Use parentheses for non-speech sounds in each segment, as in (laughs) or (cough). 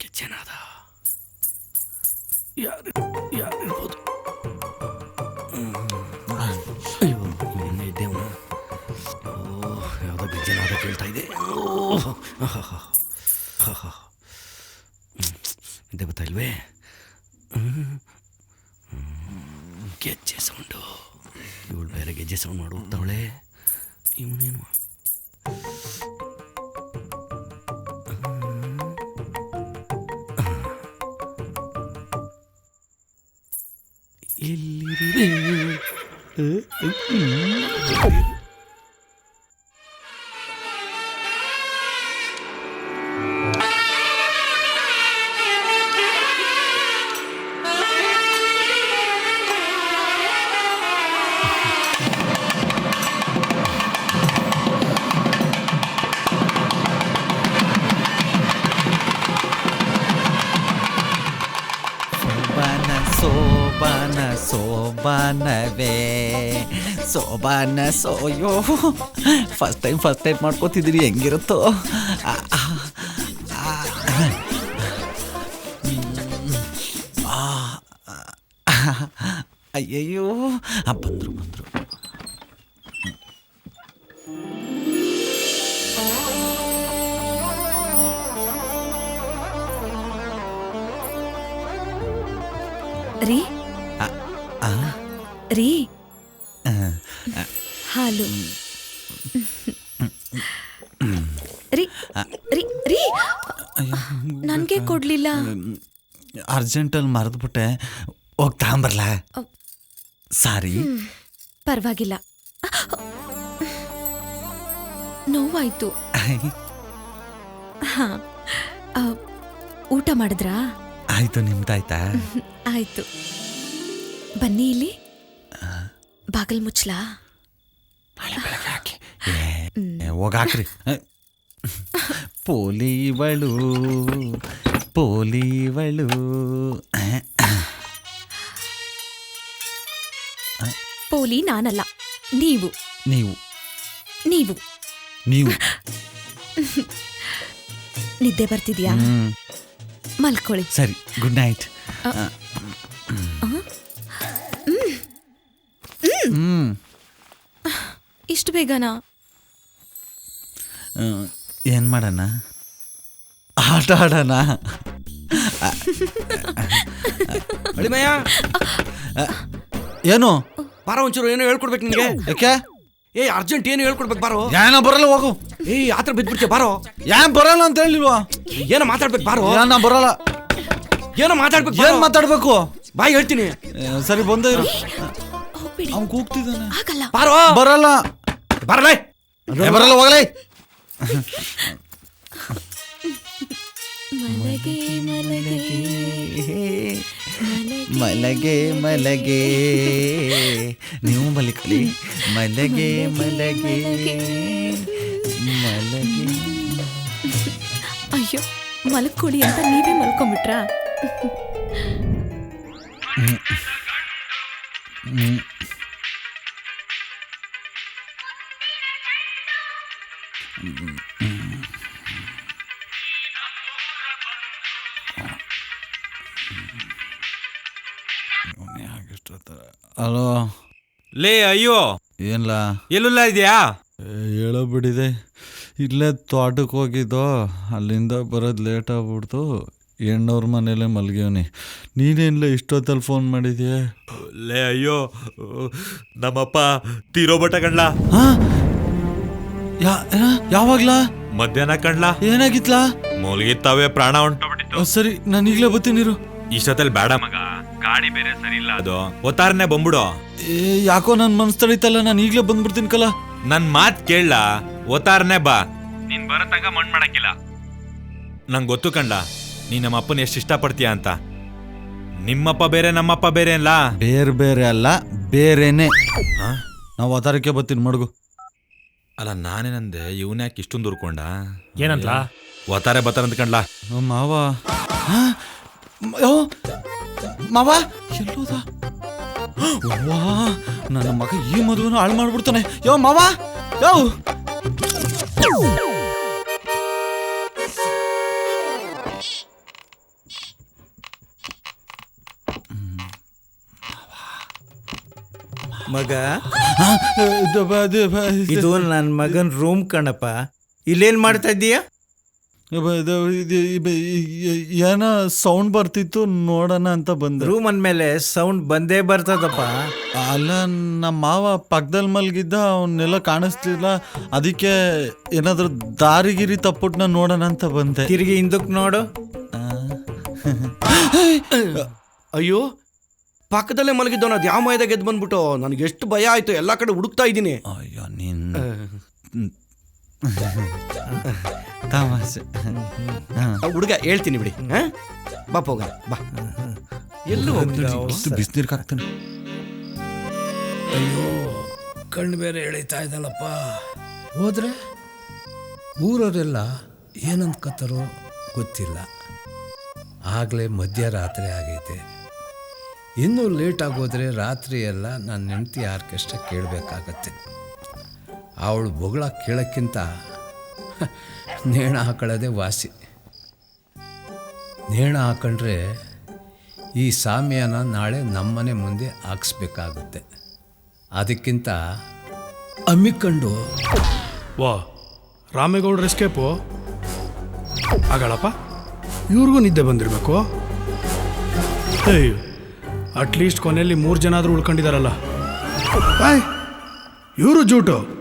ಗೆಜ್ಜೆನಾದ ಯಾರು ಯಾರಿರ್ಬೋದು ಹ್ಮ್. ಅಯ್ಯೋ ಓ ಯಾವುದೋ ಗೆಜ್ಜೆನಾದ ಕೇಳ್ತಾ ಇದೆ ಓ ಹ್ಮ್. ಹ್ಮ್. ಗೆಜ್ಜೆ ಸೌಂಡು ಇವಳು ಬೇರೆ ಗೆಜ್ಜೆ ಸೌಂಡ್ ಮಾಡಿ ಹೋಗ್ತಾವಳೆ ಇವನೇನು 일리리 ಸೋಬಾನವೇ ಸೋಬಾನ ಸೋಯೋ. ಫಸ್ಟ್ ಟೈಮ್ ಫಸ್ಟ್ ಟೈಮ್ ಮಾಡ್ಕೋತಿದ್ದೀರಿ ಹೆಂಗಿರುತ್ತೋ? ಆ, ಆ, ಆ, ಹ್ಮ್. ಆ, ಆ, ಅಯ್ಯಯ್ಯೋ ಆ, ಬಂದ್ರು ಬಂದ್ರು ರೀ ಹಾಲು. ರೀ ರೀ ರೀ. ನನ್ಗೆ ಕೊಡ್ಲಿಲ್ಲ. ಅರ್ಜೆಂಟಲ್ಲಿ ಮರೆದ್ಬಿಟ್ಟೆ. ಹೋಗಿ ತಗೊಂಬರ್ಲ? ಸಾರಿ. ಪರವಾಗಿಲ್ಲ. ನೋವಾಯ್ತು. ಹಾ ಊಟ ಮಾಡಿದ್ರಾ? ಆಯ್ತು ನಿಮ್ದಾಯ್ತಾ? ಆಯ್ತು. ಬನ್ನಿ ಇಲ್ಲಿ. ಬಾಗಲ್ ಮುಚ್ಲಾ ಹೋಗಾಕ್ರಿ ಪೋಲಿವಳು ಪೋಲಿವಳು. ಪೋಲಿ ನಾನಲ್ಲ ನೀವು. ನೀವು. ನೀವು. ನೀವು. ನಿದ್ದೆ ಬರ್ತಿದ್ಯಾ? ಮಲ್ಕೊಳ್ಳಿ. ಸರಿ ಗುಡ್ ನೈಟ್. ಇಷ್ಟು ಬೇಗನಾ. ಏನ್ ಮಾಡೋಣ? ಆಟ ಆಡೋಣ? ಅಳಿಮಯ್ಯ! ಏನು? ಬಾರ ಒಂಚೂರು ಏನೋ ಹೇಳ್ಕೊಡ್ಬೇಕು ನಿನಗೆ. ಯಾಕೆ? ಏ ಅರ್ಜೆಂಟ್ ಏನು ಹೇಳ್ಕೊಡ್ಬೇಕು ಬಾರೋ. ಏನೋ ಬರಲ್ಲ ಹೋಗು. ಏಯ್ ಆತರ ಬಿದ್ಬಿಡ್ತೀಯ ಬಾರೋ. ಏನ್ ಬರಲ್ಲ ಅಂತ ಹೇಳಿಲ್ವಾ? ಏನೋ ಮಾತಾಡ್ಬೇಕು ಬಾರೋ. ಏನ ಬರಲ್ಲ. ಏನೋ ಮಾತಾಡ್ಬೇಕು ಏನು. ಮಾತಾಡ್ಬೇಕು? ಬಾಯ್ ಹೇಳ್ತೀನಿ. ಸರಿ ಬಂದ ಇರು. ಹೋಗ್ಬಿಡಿ. ಅವ್ನ್ ಕೂಗ್ತಿದ್ದಾನೆ. ಆಗಲ್ಲ. ಬಾರೋ. ಬರಲ್ಲ. ಬರಲೇ. ಬರಲ್ಲ ಹೋಗಲೇ. ಮಲಗೆ ಮಲಗೆ. ಮಲಗೆ ಮಲಗೆ. ನೀವು ಮಲಿಕಲಿ ಮಲಗೆ ಮಲಗೆ. ಮಲಗೆ. ಅಯ್ಯೋ ಮಲ್ಕೊಳ್ಳಿ ಅಂತ ನೀವೇ ಮಲ್ಕೊಂಬಿಟ್ರಾ ಹಲೋ. ಲೇ ಅಯ್ಯೋ. ಏನ್ಲ? ಎಲ್ಲುಲ್ಲ ಇದೆಯಾ? ಹೇಳೋ ಬಿಡಿದೆ ಇಲ್ಲೇ ತೋಟಕ್ಕೆ ಹೋಗಿದ್ದೋ ಅಲ್ಲಿಂದ ಬರೋದು ಲೇಟ್ ಆಗ್ಬಿಡ್ತು. ಹೆಣ್ಣವ್ರ ಮನೇಲೆ ಮಲ್ಗ್ಯವನಿ ನೀನೇನ್ಲ ಇಷ್ಟೊತ್ತಲ್ಲಿ ಫೋನ್ ಮಾಡಿದ್ಯಾ? ಲೇ ಅಯ್ಯೋ. ನಮ್ಮಪ್ಪ ತೀರೋಬಟ ಕಣ್ಲಾ ಹಾ? ಯಾವಾಗ್ಲಾ? ಮಧ್ಯಾಹ್ನ ಕಂಡ್ಲಾ ಏನಾಗಿತ್ಲಾ? ಮೂಲಗಿತ್ತಾವೇ ಪ್ರಾಣ ಹೊಂಟೋಗ್ಬಿಟ್ಟಿತ್ತು ಸರಿ ನಾನು ಈಗಲೇ ಬರ್ತೀನಿರು ಇಷ್ಟೊತ್ತಲ್ಲಿ ಬೇಡ ಮಗ. ಗಾಡಿ ಬೇರೆ ಸರಿ ಇಲ್ಲ ಅದು. ಒತ್ತಾರನೆ ಬಂದ್ಬಿಡು. ಏ ಯಾಕೋ ನನ್ನ ಮನ್ಸ್ ತಡೀತಲ್ಲ ನಾನು ಈಗಲೇ ಬಂದ್ಬಿಡ್ತೀನಿ ಕಲ. ನನ್ ಮಾತ್ ಕೇಳ ಒತ್ತಾರನೆ ಬಾ. ನೀನ್ ಬರತಂಗ ಮಣ್ ಮಾಡಕ್ಕಿಲ್ಲ. ನಂಗೆ ಗೊತ್ತು ಕಂಡ ನೀ ನಮ್ಮ ಅಪ್ಪನ ಎಷ್ಟು ಇಷ್ಟಪಡ್ತೀಯ ಅಂತ. ನಿಮ್ಮಪ್ಪ ಬೇರೆ ನಮ್ಮಪ್ಪ ಬೇರೆ ಅಲ್ಲ? ಬೇರೆ ಬೇರೆ ಅಲ್ಲ ಬೇರೆನೆ. ಹಾ? ನಾವು ಅವತಾರಕ್ಕೆ ಬರ್ತೀನಿ ಮಡ್ಗು. ಅಲ್ಲ ನಾನೇನಂದೆ ಇವನ್ಯಾಕೆ ಇಷ್ಟೊಂದು ಉರ್ಕೊಂಡ ಏನಂದ್ಲಾ? ಒತ್ತಾರೆ ಬತ್ತಾರೆ ಅಂತ ಕಂಡ್ಲಾ? ಓ, ಮಾವ? ಮ- ಯೋ, ಮಾವ ಎಲ್ಲೋದ? ವಾ ನನ್ನ ಮಗ ಈ ಮದುವೆನ ಹಾಳು ಮಾಡ್ಬಿಡ್ತಾನೆ. ಯೋ ಮಾವ ಯೋ. ಮಗ? ಇದು ನನ್ನ ಮಗನ್ ರೂಮ್ ಕಣಪ್ಪ. ಇಲ್ಲೇನ್ ಮಾಡ್ತಾ ಇದ್ದೀಯ? ಏನೋ ಸೌಂಡ್ ಬರ್ತಿತ್ತು ನೋಡೋಣ ಅಂತ ಬಂದ. ರೂಮ್ ಅಂದ್ಮೇಲೆ ಸೌಂಡ್ ಬಂದೇ ಬರ್ತದಪ್ಪ. ಅಲ್ಲ ನಮ್ಮ ಮಾವ ಪಕ್ಕದಲ್ಲಿ ಮಲ್ಗಿದ್ದ ಅವನ್ನೆಲ್ಲ ಕಾಣಿಸ್ತಿಲ್ಲ ಅದಕ್ಕೆ ಏನಾದ್ರೂ ದಾರಿಗಿರಿ ತಪ್ಪುಟ್ನ ನೋಡೋಣ ಅಂತ ಬಂದೆ. ತಿರುಗಿ ಹಿಂದಕ್ಕೆ ನೋಡು. ಅಯ್ಯೋ ಪಕ್ಕದಲ್ಲೇ ಮಲಗಿದ್ದವನ ಅದು ಯಾವ ಮೈದಾಗ ಗೆದ್ದು ಬಂದ್ಬಿಟ್ಟು? ನನಗೆ ಎಷ್ಟು ಭಯ ಆಯ್ತು. ಎಲ್ಲ ಕಡೆ ಹುಡುಕ್ತಾ ಇದ್ದೀನಿ. ಅಯ್ಯೋ ನೀನ್ ತಮಾಷೆ. ಹಾ. ಹುಡುಗ ಹೇಳ್ತೀನಿ ಬಿಡಿ. ಹಾ? ಬಾ ಹೋಗ ಬಾ. ಎಲ್ಲೂ ಬಿಸ್ನೀರ್ಗೆ ಹಾಕ್ತಾನೆ. ಅಯ್ಯೋ ಕಣ್ಣು ಬೇರೆ ಎಳಿತಾ ಇದ್ದಲ್ಲಪ್ಪ ಹೋದ್ರೆ ಊರವರೆಲ್ಲ ಏನಂತ ಕತ್ತರೋ ಗೊತ್ತಿಲ್ಲ. ಆಗಲೇ ಮಧ್ಯರಾತ್ರಿ ಆಗೈತೆ. ಇನ್ನೂ ಲೇಟ್ ಆಗೋದ್ರೆ ರಾತ್ರಿ ಎಲ್ಲ ನನ್ನ ಹೆಂಡತಿ ಆರ್ಕೆಸ್ಟ್ರಾ ಕೇಳಬೇಕಾಗತ್ತೆ. ಅವಳು ಬೊಗಳ ಕೇಳೋಕ್ಕಿಂತ ನೇಣ ಹಾಕೊಳ್ಳೋದೇ ವಾಸಿ. ನೇಣ ಹಾಕೊಂಡ್ರೆ ಈ ಸಾಮ್ಯನ ನಾಳೆ ನಮ್ಮನೆ ಮುಂದೆ ಹಾಕ್ಸ್ಬೇಕಾಗುತ್ತೆ. ಅದಕ್ಕಿಂತ ಅಮ್ಮಿಕೊಂಡು ವಾ, ರಾಮೇಗೌಡ್ರ ಎಸ್ಕೇಪು ಆಗಳಪ್ಪ ಇವ್ರಿಗೂ ನಿದ್ದೆ ಬಂದಿರಬೇಕು. ಅಯ್ಯೋ ಅಟ್ಲೀಸ್ಟ್ ಕೊನೆಯಲ್ಲಿ ಮೂರು ಜನ ಆದರೂ ಉಳ್ಕೊಂಡಿದಾರಲ್ಲ. ಇವರು ಜೂಟು.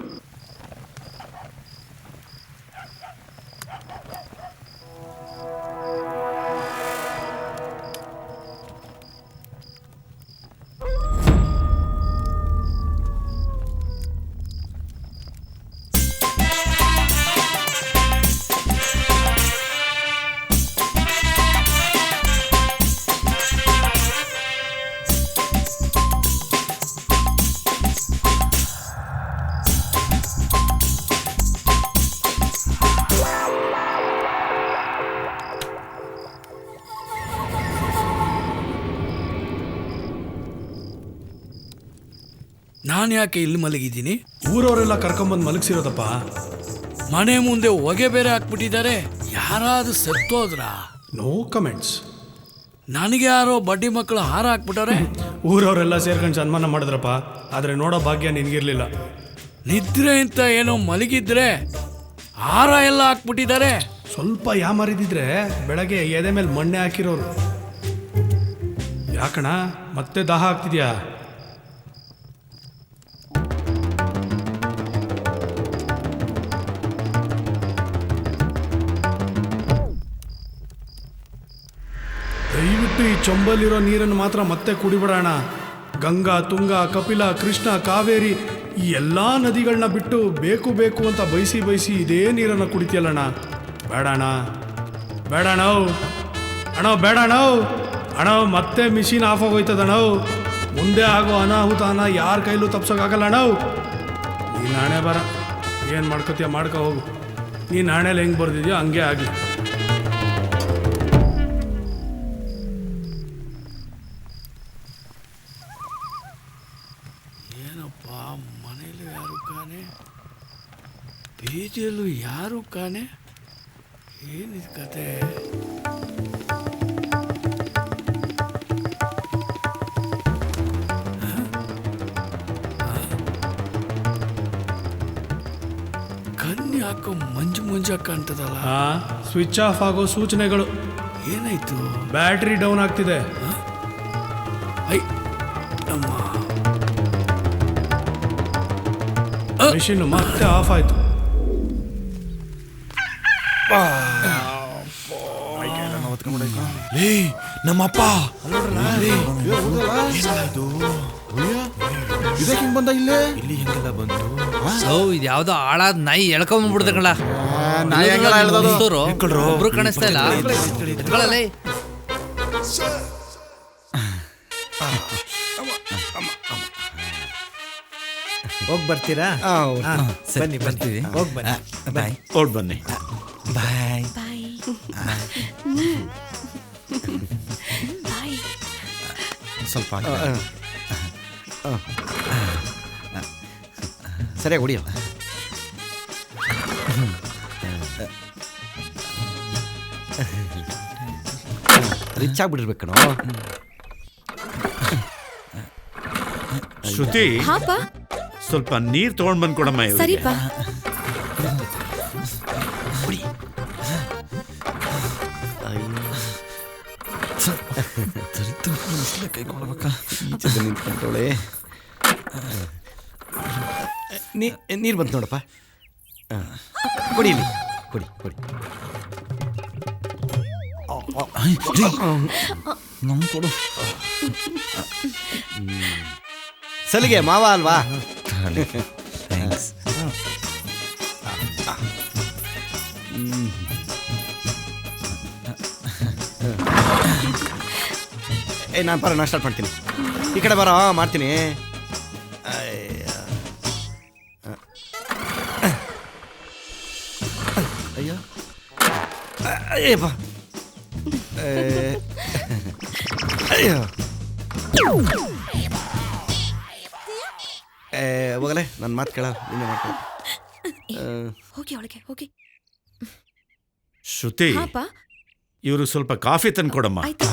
ನಾನು ಯಾಕೆ ಇಲ್ಲಿ ಮಲಗಿದ್ದೀನಿ? ಊರವರೆಲ್ಲ ಕರ್ಕೊಂಬಂದು ಮಲಗಿಸಿರೋದಪ್ಪ. ಮನೆ ಮುಂದೆ ಹೊಗೆ ಬೇರೆ ಹಾಕ್ಬಿಟ್ಟಿದ್ದಾರೆ. ಯಾರಾದ್ರೂ ಸತ್ತೋದ್ರ? ನೋ ಕಮೆಂಟ್ಸ್ ನನಗೆ ಯಾರೋ ಬಡ್ಡಿ ಮಕ್ಕಳು ಹಾರ ಹಾಕ್ಬಿಟ್ಟಾರೆ? (laughs) ಊರವರೆಲ್ಲ ಸೇರ್ಕೊಂಡು ಸನ್ಮಾನ ಮಾಡಿದ್ರಪ್ಪ. ಆದರೆ ನೋಡೋ ಭಾಗ್ಯ ನಿನಗಿರಲಿಲ್ಲ. ನಿದ್ರೆ ಅಂತ ಏನೋ ಮಲಗಿದ್ರೆ ಹಾರ ಎಲ್ಲ ಹಾಕ್ಬಿಟ್ಟಿದ್ದಾರೆ. ಸ್ವಲ್ಪ ಯಾಮಾರಿದಿದ್ರೆ ಬೆಳಗ್ಗೆ ಎದೆ ಮೇಲೆ ಮಣ್ಣೆ ಹಾಕಿರೋರು. ಯಾಕಣ ಮತ್ತೆ ದಾಹ ಆಗ್ತಿದ್ಯಾ? ಈ ಚೊಂಬಲ್ಲಿರೋ ನೀರನ್ನು ಮಾತ್ರ ಮತ್ತೆ ಕುಡಿಬಿಡೋಣ. ಗಂಗಾ, ತುಂಗ, ಕಪಿಲ, ಕೃಷ್ಣ, ಕಾವೇರಿ ಈ ಎಲ್ಲ ನದಿಗಳನ್ನ ಬಿಟ್ಟು ಬೇಕು ಬೇಕು ಅಂತ ಬಯಸಿ ಬಯಸಿ ಇದೇ ನೀರನ್ನು ಕುಡಿತೀಯಲ್ಲಣ್ಣ. ಬೇಡಣ ಬೇಡಣ ಅಣ ಬೇಡಣ್ಣ. ಅಣ್ಣ, ಮತ್ತೆ ಮಿಷಿನ್ ಆಫ್ ಆಗೋಯ್ತದಣ ಮುಂದೆ ಆಗೋ ಅನಾಹುತನ ಯಾರ ಕೈಲೂ ತಪ್ಸೋಕ್ಕಾಗಲ್ಲ ಅಣ್ಣ ನೀನು ನಾಣೆ ಬರ. ಏನು ಮಾಡ್ಕೋತೀಯ ಮಾಡ್ಕೊ ಹೋಗು. ನೀನು ನಾಣೆಲಿ ಹೆಂಗೆ ಬರ್ದಿದ್ಯೋ ಹಂಗೆ ಆಗಲಿ. ಬೀದಿಯಲ್ಲೂ ಯಾರು ಕಾಣೆ? ಏನಿದು ಕತೆ? ಕಣ್ಣು ಯಾಕೋ ಮಂಜು ಮಂಜು ಕಾಣ್ತದಲ್ಲ? ಸ್ವಿಚ್ ಆಫ್ ಆಗೋ ಸೂಚನೆಗಳು. ಏನಾಯ್ತು? ಬ್ಯಾಟ್ರಿ ಡೌನ್ ಆಗ್ತಿದೆ. ಐ ಮಿಷಿನ್ ಮತ್ತೆ ಆಫ್ ಆಯ್ತು. ಲೇ ನಮ್ಮಪ್ಪ ಇದಕ್ಕೆ ಹಿಂಗ್ ಬಂದ ಇಲ್ಲೇ ಇಲ್ಲಿ ಹೆಂಗೆಲ್ಲ ಬಂತು ಓ ಇದು ಯಾವ್ದೋ ಹಾಳಾದ ನಾಯಿ ಎಳ್ಕೊಂಡ್ಬಿಡ್ದೆ ಕಣ? ಒಬ್ರು ಕಾಣಿಸ್ತಾ ಇಲ್ಲ. ಎತ್ಕೊಳಲೇ. ಹೋಗ್ ಬರ್ತೀರಾ? ಬನ್ನಿ ಬರ್ತೀವಿ. ಹೋಗ್ ಬನ್ನಿ. ಬಾಯ್. ಬನ್ನಿ. ಬಾಯ್ ಬಾಯ್ ಬಾಯ್ ಸ್ವಲ್ಪ ಸರಿಯಾಗಿ ಹೊಡಿಯಲ್ಲ? ರಿಚ್ ಆಗ್ಬಿಟ್ಟಿರ್ಬೇಕು ಕಣೋ. ಶ್ರುತಿ. ಹಾಪ. ಸ್ವಲ್ಪ ನೀರ್ ತಗೊಂಡ್ ಬಂದ್ ಕೊಡಮ್ಮ ನಿಂತ್ಕೊಂಡವಳೆ. ನೀ ನೀರು ಬಂತು ನೋಡಪ್ಪ. ಕುಡಿ ಇಲ್ಲಿ. ಕೊಡಿ ಕೊಡಿ. ನಮ್ ಕೊಡು. ಸಲಿಗೆ ಮಾವ ಅಲ್ವಾ? ಥ್ಯಾಂಕ್ಸ್ ಏ ನಾನು ಬರೋ ನಾನು ಸ್ಟಾರ್ಟ್ ಮಾಡ್ತೀನಿ. ಈ ಕಡೆ ಬರೋ ಮಾಡ್ತೀನಿ. ಅಯ್ಯ. ಅಯ್ಯೋ. ಅಯ್ಯಪ್ಪ ಏ. ಅಯ್ಯೋ. ಏ ಹೋಗಲೇ ನನ್ನ ಮಾತು ಕೇಳ ನೀನೇ ಮಾಡ್ಕೊ ಹೋಗಿ ಒಳಗೆ ಹೋಗಿ. ಶ್ರುತಿ ಹಾಪ ಇವರು ಸ್ವಲ್ಪ ಕಾಫಿ ತಂದು ಕೊಡಮ್ಮ ಆಯ್ತು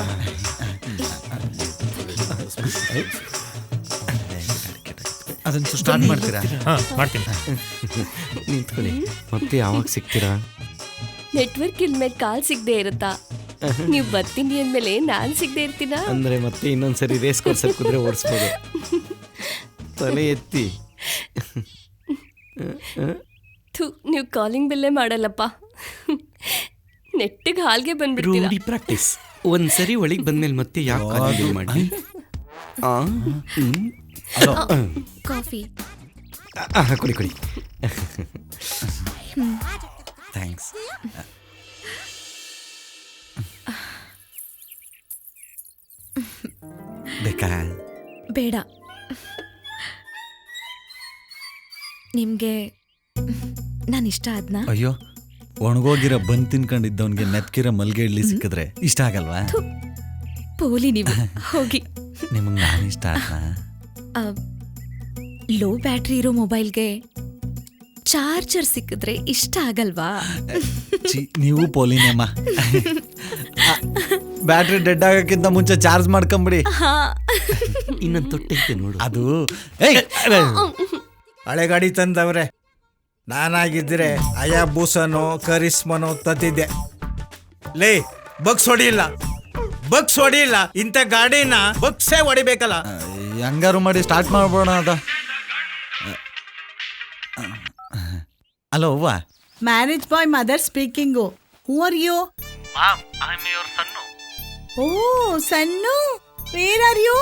ಅದನ್ನ ಸ್ಟಾರ್ಟ್ ಮಾಡ್ತೀರಾ? ಮಾಡ್ತೀನಿ. (laughs) ನಿಂತ್ಕೊಳ್ಳಿ. ಮತ್ತೆ ಯಾವಾಗ ಸಿಗ್ತೀರಾ? ನೆಟ್ವರ್ಕ್ ಇಲ್ಮೇಲೆ ಕಾಲ್ ಸಿಗದೆ ಇರುತ್ತಾ? (laughs) ನೀವು ಬರ್ತೀನಿ ಅಂದಮೇಲೆ ನಾನು ಸಿಗದೆ ಇರ್ತೀನ? ಅಂದ್ರೆ ಮತ್ತೆ ಇನ್ನೊಂದ್ಸರಿ ರೇಸ್ ಕೋರ್ಸಲ್ಲಿ ಕುದುರೆ ಓಡಿಸ್ಬೋದು. (laughs) ತಲೆ ಎತ್ತಿ. ಥು ನೀವು ಕಾಲಿಂಗ್ ಬೆಲ್ಲೇ ಮಾಡಲ್ಲಪ್ಪ. ನೆಟ್ಟಿಗೆ ಹಾಲ್ಗೆ ಬಂದ್ಬಿಡ್ತೀರಾ? ರೂಢಿ ಪ್ರಾಕ್ಟೀಸ್ ಒಂದ್ಸರಿ ಒಳಗೆ ಬಂದ್ಮೇಲೆ ಮತ್ತೆ ಯಾಕೆ ಮಾಡಿ? ಆ, ಹ್ಮ್. ಕಾಫಿ. ಆ, ಕೊಡಿ ಕೊಡಿ. ಥ್ಯಾಂಕ್ಸ್ ಬೇಕಾ? ಬೇಡ. ನಿಮ್ಗೆ ನಾನು ಇಷ್ಟ ಆದ್ನಾ? ಅಯ್ಯೋ ಒಣಗೋಗಿರೋ ಬಂದ್ ತಿನ್ಕೊಂಡಿದ್ದವನ್ಗೆ ಮೆತ್ಕಿರೋ ಮಲ್ಗೆ ಇಡ್ಲಿ ಸಿಕ್ಕಿದ್ರೆ ಇಷ್ಟ ಆಗಲ್ವಾ? ಪೋಲಿ ನೀವು. ಹೋಗಿ. ನಿಮಗೆ ನಾನು ಇಷ್ಟ ಆದ್ನಾ ಲೋ ಬ್ಯಾಟ್ರಿ ಇರೋ ಮೊಬೈಲ್ಗೆ ಚಾರ್ಜರ್ ಸಿಕ್ಕಿದ್ರೆ ಇಷ್ಟ ಆಗಲ್ವಾ? ಛೀ, ನೀವು ಪೋಲಿನಮ್ಮ ಬ್ಯಾಟ್ರಿ ಡೆಡ್ ಆಗಕ್ಕಿಂತ ಮುಂಚೆ ಚಾರ್ಜ್ ಮಾಡ್ಕೊಂಬಿಡಿ. ಹಾ. ಇನ್ನೊಂದು ತೊಟ್ಟೈತೆ ನೋಡು. ಅದು ಏಯ್ ಹಳೆ ಗಾಡಿ ತಂದವ್ರೆ ನಾನಾಗಿದ್ರೆ ಅಯಾ ಬೂಸನೋ ಕರಿಸ್ಮನೋ ತತ್ತಿದ್ದೆ ಲೇ ಬಗ್ಸ್ ಹೊಡಿಲ್ಲ ಬಗ್ಸ್ ಹೊಡಿಲ್ಲ ಇಂಥ ಗಾಡಿನ ಬಗ್ಸೇ ಹೊಡಿಬೇಕಲ್ಲ. ಹೆಂಗಾರು ಮಾಡಿ ಸ್ಟಾರ್ಟ್ ಮಾಡ್ಬೋಣ ಅದ. ಹಲೋ ಅವ್ವ. Marriage boy mother speaking who are you oh son where are you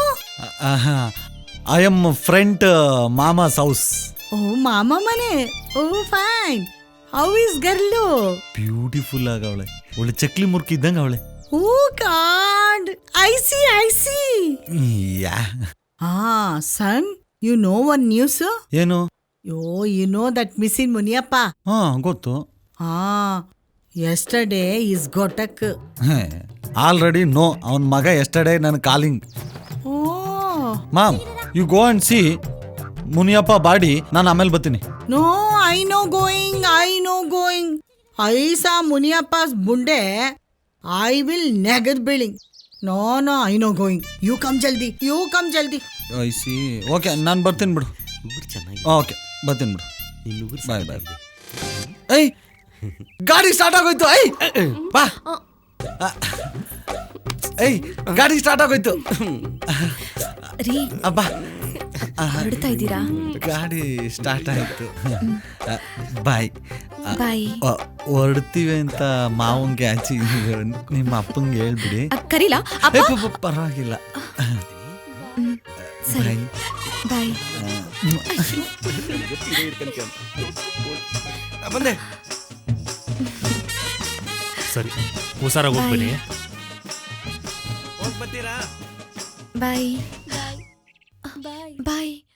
I am friend mama's house oh ಮಾಮ ಮನೆ. ಓ fine how is girl beautiful ಆಗವಳೆ ಒಳ್ಳೆ ಚಕ್ಲಿ ಮುರ್ಕಿ ಇದ್ದಂಗೆ ಅವಳೆ. ಓ God I see I see yeah ಆ son you know one news ಏನು? ಯೋ you know that missing Muniyappa ಹಾ ಗೊತ್ತು. ಹಾ ಎಸ್ಟರ್ಡೇ ಇಸ್ ಗೊಟಕ್ ಆಲ್ರೆಡಿ ನೋ ಅವನ ಮಗ ಎಸ್ಟರ್ಡೇ ನನ್ನ calling oh mom you go and see Muniyappa body ನಾನು ಆಮೇಲೆ ಬರ್ತೀನಿ. No I no going I no going ಐಸಾ Muniyappa's ಬುಂಡೆ ಐ ವಿಲ್ ನೆಗದ್ ಬೀಳಿಂಗ್ no no I no going you come ಜಲ್ದಿ ಯು ಕಮ್ ಜಲ್ದಿ ಐ ಸಿ ಓಕೆ ನಾನು ಬರ್ತೀನಿ ಬಿಡು. ಚೆನ್ನಾಗಿ ಓಕೆ ಬರ್ತೀನಿ ಬಿಡು. ನಿನ್ನ ಬಾಯ್ ಬಾಯ್ ಏಯ್ ಗಾಡಿ ಸ್ಟಾರ್ಟ್ ಆಗೋಯ್ತು. ಐ ಬಾ. ಐ ಏಯ್ ಗಾಡಿ ಸ್ಟಾರ್ಟ್ ಆಗೋಯ್ತು. ರೀ. ಅಬ್ಬಾ ಹೊರಡ್ತಾ ಇದ್ದೀರಾ? ಗಾಡಿ ಸ್ಟಾರ್ಟ್ ಆಯಿತು. ಬಾಯ್ ಬಾಯ್ ಹೊರಡ್ತೀವಿ ಅಂತ ಮಾವಂಗೆ ಗ್ಯಾಚಿ ನಿಮ್ಮ ಅಪ್ಪಂಗೆ ಹೇಳ್ಬಿಡಿ. ಕರೀಲ? ಪರವಾಗಿಲ್ಲ. ಸರಿ. ಬಾಯ್ ಬಾಯ್ ಬಂದೆ. ಸರಿ. ಹುಷಾರಾಗಿ ಹೋಗ್ಬೇಡಿ. ಹೋಗಿ ಬರ್ತೀರಾ ಬಾಯ್ ಬಾಯ್ ಬಾಯ್